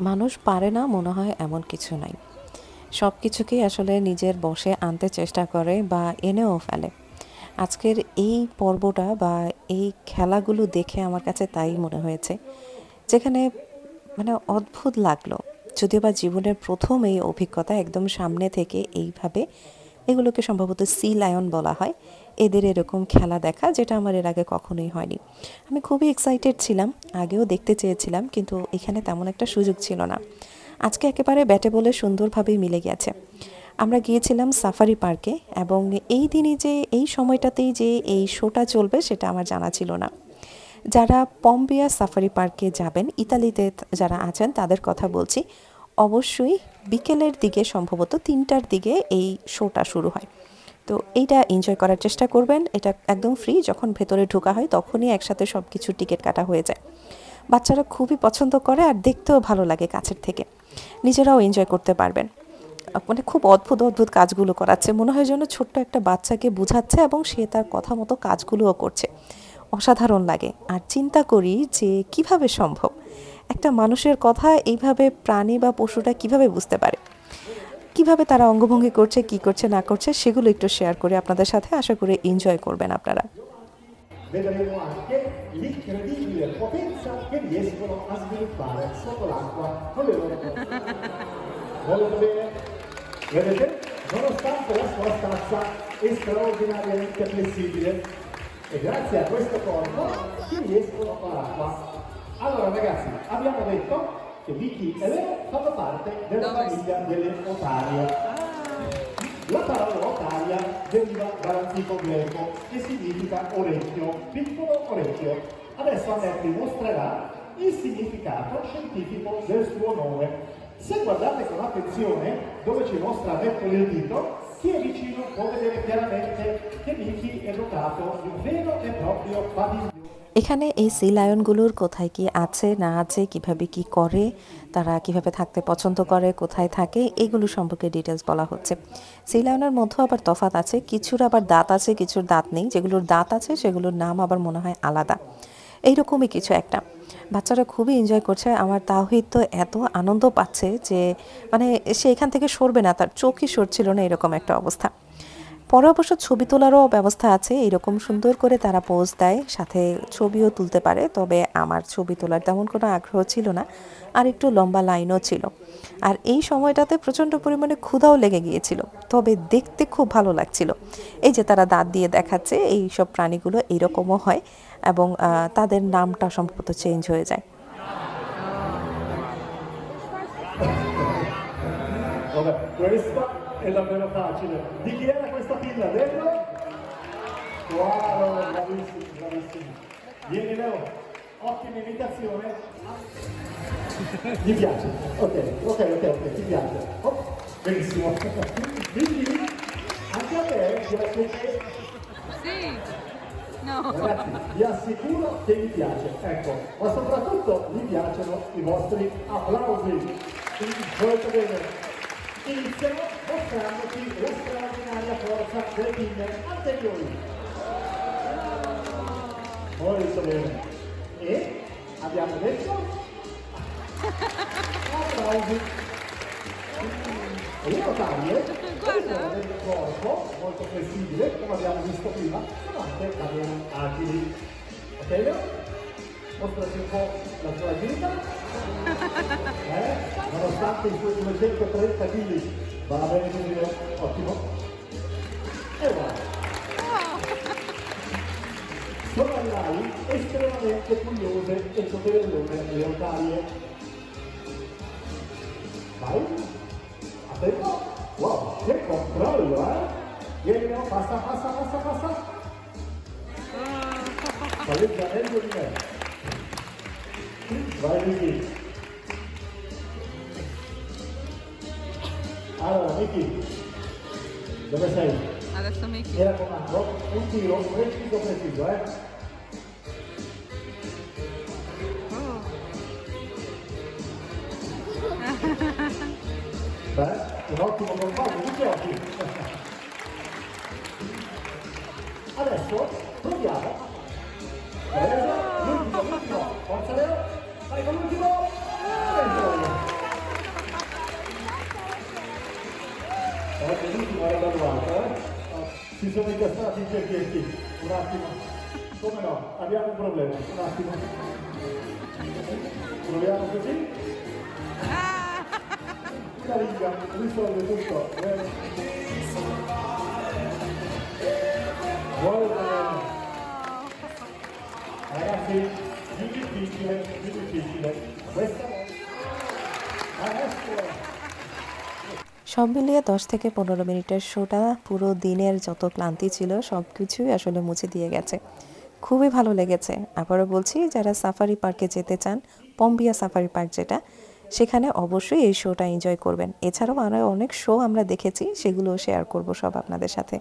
মানুষ পারে না, মনে হয় এমন কিছু নাই। সব কিছুকেই আসলে নিজের বসে আনতে চেষ্টা করে বা এনেও ফেলে। আজকের এই পর্বটা বা এই খেলাগুলো দেখে আমার কাছে তাই মনে হয়েছে, যেখানে মানে অদ্ভুত লাগল। যদিও বা জীবনের প্রথম এই অভিজ্ঞতা একদম সামনে থেকে এইভাবে এগুলোকে সম্ভবত সি লায়ন বলা হয়। এদের এরকম খেলা দেখা যেটা আমার এর আগে কখনোই হয়নি। আমি খুবই এক্সাইটেড ছিলাম, আগেও দেখতে চেয়েছিলাম, কিন্তু এখানে তেমন একটা সুযোগ ছিল না। আজকে একেবারে ব্যাটে বলে সুন্দরভাবেই মিলে গেছে। আমরা গিয়েছিলাম সাফারি পার্কে এবং এই দিনই যে, এই সময়টাতেই যে এই শোটা চলবে সেটা আমার জানা ছিল না। যারা পম্বিয়া সাফারি পার্কে যাবেন, ইতালিতে যারা আছেন তাদের কথা বলছি অবশ্যই বিকেলের দিকে সম্ভবত তিনটার দিকে এই শোটা শুরু হয়। তো এইটা এনজয় করার চেষ্টা করবেন। এটা একদম ফ্রি যখন ভেতরে ঢোকা হয় তখনই একসাথে সব কিছু টিকিট কাটা হয়ে যায়। বাচ্চারা খুবই পছন্দ করে আর দেখতেও ভালো লাগে কাছের থেকে। নিজেরাও এনজয় করতে পারবেন। মানে খুব অদ্ভুত অদ্ভুত কাজগুলো করাচ্ছে। মনে হয় যেন ছোট্ট একটা বাচ্চাকে বোঝাচ্ছে এবং সে তার কথা মতো কাজগুলোও করছে। অসাধারণ লাগে। আর চিন্তা করি যে কীভাবে সম্ভব? একটা মানুষের কথা এইভাবে প্রাণী বা পশুটা কীভাবে বুঝতে পারে কীভাবে তারা অঙ্গভঙ্গি করছে কি করছে না করছে সেগুলো একটু শেয়ার করে আপনাদের সাথে আশা করে এনজয় করবেন আপনারা vedremo anche l'incredibile potenza che riescono a sviluppare sotto l'acqua con le loro. Molto bene. Vedete? Nonostante la sua stazza è straordinariamente flessibile e grazie a questo corpo si riescono con l'acqua. Allora ragazzi, abbiamo detto che Vicky e Leo fanno parte della famiglia delle otarie. La parola otaria deriva dall'antico greco e significa orecchio, piccolo orecchio. Adesso Annette vi mostrerà il significato scientifico del suo nome. Se guardate con attenzione dove ci mostra Annette il dito, chi è vicino può vedere chiaramente che Mickey è dotato di un vero e proprio padiglione. এখানে এই C লায়নগুলোর কোথায় কি আছে, না আছে, কীভাবে কি করে, তারা কীভাবে থাকতে পছন্দ করে, কোথায় থাকে, এগুলো সম্পর্কে ডিটেলস বলা হচ্ছে। সি লায়নের মধ্যেও আবার তফাত আছে, কিছুর আবার দাঁত আছে, কিছুর দাঁত নেই, যেগুলোর দাঁত আছে, সেগুলোর নাম আবার মনে হয় আলাদা। এইরকমই কিছু একটা। বাচ্চারা খুবই এনজয় করছে, আমার তাহিদ তো এত আনন্দ পাচ্ছে যে মানে সে এখান থেকে সরবে না, তার চোখই সরছিল না, এরকম একটা অবস্থা। পরে অবশ্য ছবি তোলারও ব্যবস্থা আছে, এরকম সুন্দর করে তারা পোজ দেয়, সাথে ছবিও তুলতে পারে, তবে আমার ছবি তোলার তেমন কোনো আগ্রহ ছিল না, আর একটু লম্বা লাইনও ছিল। আর এই সময়টাতে প্রচণ্ড পরিমাণে ক্ষুধাও লেগে গিয়েছিল, তবে দেখতে খুব ভালো লাগছিল। এই যে তারা দাঁত দিয়ে দেখাচ্ছে এই সব প্রাণীগুলো এইরকমও হয় এবং তাদের নামটা সম্ভবত চেঞ্জ হয়ে যায়। Questa è davvero facile. Di chi era questa pilla dentro? Wow, bravissimo, bravissimo. Vieni Leo, ottima imitazione. Ti piace? Ok, ok, ok, ok, ti piace. Oh, benissimo. Quindi anche a te piace Sì. No. Ragazzi, vi assicuro che mi piace, ecco, ma soprattutto mi piacciono i vostri applausi. Molto bene. Iniziano mostrandoci la straordinaria forza delle pinne anteriori. Molto bene. E abbiamo detto applausi. E le Guarda. sono del corpo molto flessibile, come abbiamo visto prima, sono anche davvero agili. Ok Leo? Mostraci un po' la tua agilità. Eh? Nonostante i suoi 230 kg, va bene così, ottimo. E voilà. Sono animali estremamente curiose e poderellose le otarie. Vai. Attento. Wow, che controllo, eh? Vieni, Leo, passa, passa, passa, passa. Palleggia meglio di me. Vai, Vicky. Ah, Agora, Vicky. Dove sei? Adesso Vicky. Era con un tiro, un tiro preciso, eh? Oh. eh? Un ottimo compagno, tutti occhi. Adesso proviamo Vai con l'ultimo! Oggi l'ultimo era graduato, eh? Si sono incastrati i cerchietti. Un attimo. Come no? Abbiamo un problema. Un attimo. Proviamo così. Carica, risolve tutto. Eh? সব মিলিয়ে দশ থেকে পনেরো মিনিটের শোটা পুরো দিনের যত ক্লান্তি ছিল সব কিছুই আসলে মুছে দিয়ে গেছে। খুবই ভালো লেগেছে। আবারও বলছি, যারা সাফারি পার্কে যেতে চান, পম্বিয়া সাফারি পার্ক যেটা, সেখানে অবশ্যই এই শোটা এনজয় করবেন। এছাড়াও আরও অনেক শো আমরা দেখেছি, সেগুলো শেয়ার করব সব আপনাদের সাথে।